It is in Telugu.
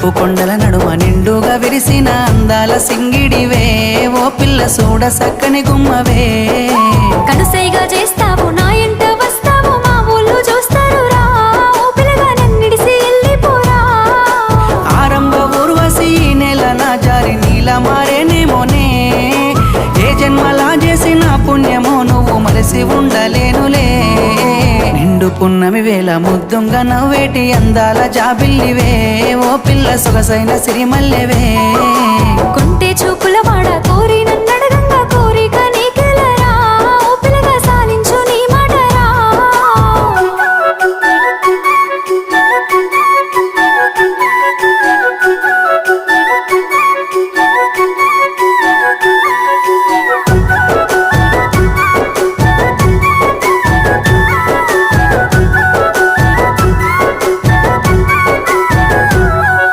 కప్పు కొండల నడుమ నిండుగా విరిసిన అందాల సింగిడివే. ఓ పిల్ల సూడ సక్కని గుమ్మవే. కనుసైగా చేస్తావు నా ఎంట వస్తావు మా ఊళ్ళు చూస్తారు రా. ఓ పిల్లగా నన్నిడిసి వెళ్ళిపోరా ఆరంభ ఊర్వశి ఈ నెల నా జారి నీల మారేనేమోనే. ఏ జన్మలా చేసిన పుణ్యమో నువ్వు మరసి ఉండలేనులే. పున్నమి వేల ముద్దుంగా నవ్వేటి అందాల జాబిల్లివే. ఓ పిల్ల సొగసైన సిరిమల్లెవే.